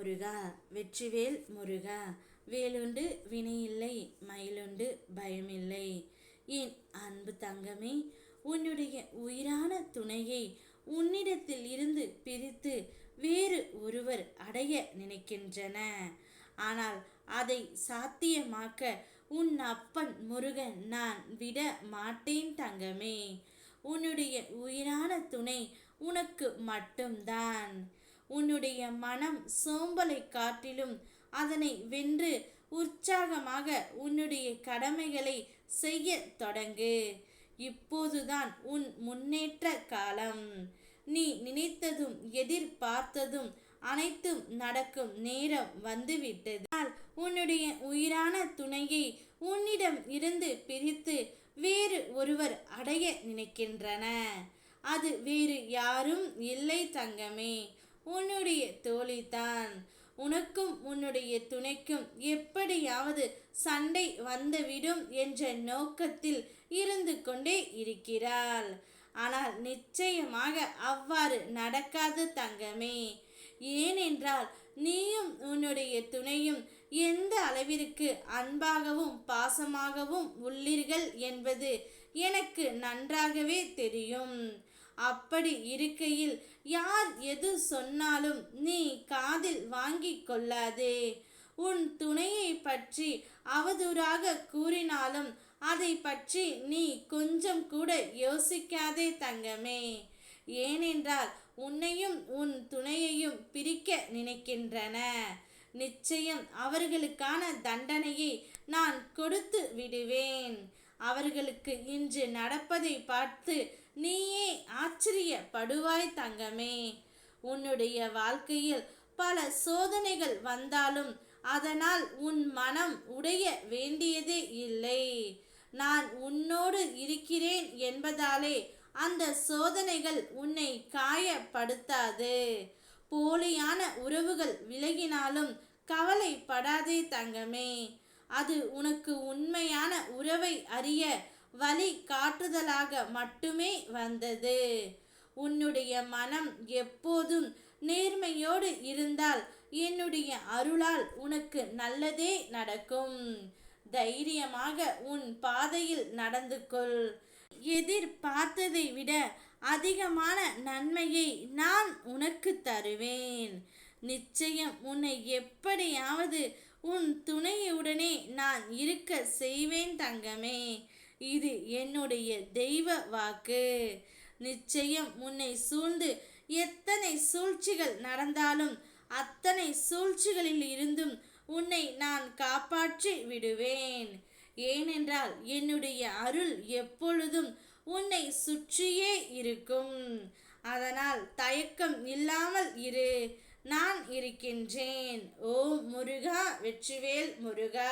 முருகா வெற்றிவேல் முருகா வேலுண்டு வினையில்லை மயிலுண்டு பயமில்லை. என் அன்பு தங்கமே உன்னுடைய உயிரான துணையை உன்னிடத்தில் இருந்து பிரித்து வேறு ஒருவர் அடைய நினைக்கின்றன. ஆனால் அதை சாத்தியமாக்க உன் அப்பன் முருகன் நான் விட மாட்டேன் தங்கமே. உன்னுடைய உயிரான துணை உனக்கு மட்டும்தான். உன்னுடைய மனம் சோம்பலை காட்டிலும் அதனை வென்று உற்சாகமாக உன்னுடைய கடமைகளை செய்ய தொடங்கு. இப்போதுதான் உன் முன்னேற்ற காலம். நீ நினைத்ததும் எதிர்பார்த்ததும் அனைத்தும் நடக்கும் நேரம் வந்துவிட்டது. உன்னுடைய உயிரான துணையை உன்னிடம் இருந்து பிரித்து வேறு ஒருவர் அடைய நினைக்கின்றன. அது வேறு யாரும் இல்லை தங்கமே. உன்னுடைய தோழிதான் உனக்கும் உன்னுடைய துணைக்கும் எப்படியாவது சண்டை வந்துவிடும் என்ற நோக்கத்தில் இருந்து கொண்டே இருக்கிறாள். ஆனால் நிச்சயமாக அவ்வாறு நடக்காது தங்கமே. ஏனென்றால் நீயும் உன்னுடைய துணையும் எந்த அளவிற்கு அன்பாகவும் பாசமாகவும் உள்ளீர்கள் என்பது எனக்கு நன்றாகவே தெரியும். அப்படி இருக்கையில் யார் எது சொன்னாலும் நீ காதில் வாங்கி கொள்ளாதே. உன் துணையை பற்றி அவதூறாக கூறினாலும் அதை பற்றி நீ கொஞ்சம் கூட யோசிக்காதே தங்கமே. ஏனென்றால் உன்னையும் உன் துணையையும் பிரிக்க நினைக்கின்றன. நிச்சயம் அவர்களுக்கான தண்டனையை நான் கொடுத்து விடுவேன். அவர்களுக்கு இன்று நடப்பதை பார்த்து நீயே ஆச்சரியப்படுவாய் தங்கமே. உன்னுடைய வாழ்க்கையில் பல சோதனைகள் வந்தாலும் அதனால் உன் மனம் உடைய வேண்டியதே இல்லை. நான் உன்னோடு இருக்கிறேன் என்பதாலே அந்த சோதனைகள் உன்னை காயப்படுத்தாது. போலியான உறவுகள் விலகினாலும் கவலைப்படாதே தங்கமே. அது உனக்கு உண்மையான உறவை அறிய வழி காட்டுதலாக மட்டுமே வந்தது. உன்னுடைய மனம் எப்போதும் நேர்மையோடு இருந்தால் என்னுடைய அருளால் உனக்கு நல்லதே நடக்கும். தைரியமாக உன் பாதையில் நடந்து கொள். எதிர்பார்த்ததை விட அதிகமான நன்மையை நான் உனக்கு தருவேன். நிச்சயம் உன்னை எப்படியாவது உன் துணையுடனே நான் இருக்க செய்வேன் தங்கமே. இது என்னுடைய தெய்வ வாக்கு. நிச்சயம் உன்னை சூழ்ந்து எத்தனை சூழ்ச்சிகள் நடந்தாலும் அத்தனை சூழ்ச்சிகளில் இருந்தும் உன்னை நான் காப்பாற்றி விடுவேன். ஏனென்றால் என்னுடைய அருள் எப்பொழுதும் உன்னை சுற்றியே இருக்கும். அதனால் தயக்கம் இல்லாமல் இரு. நான் இருக்கின்றேன். ஓ முருகா வெற்றிவேல் முருகா.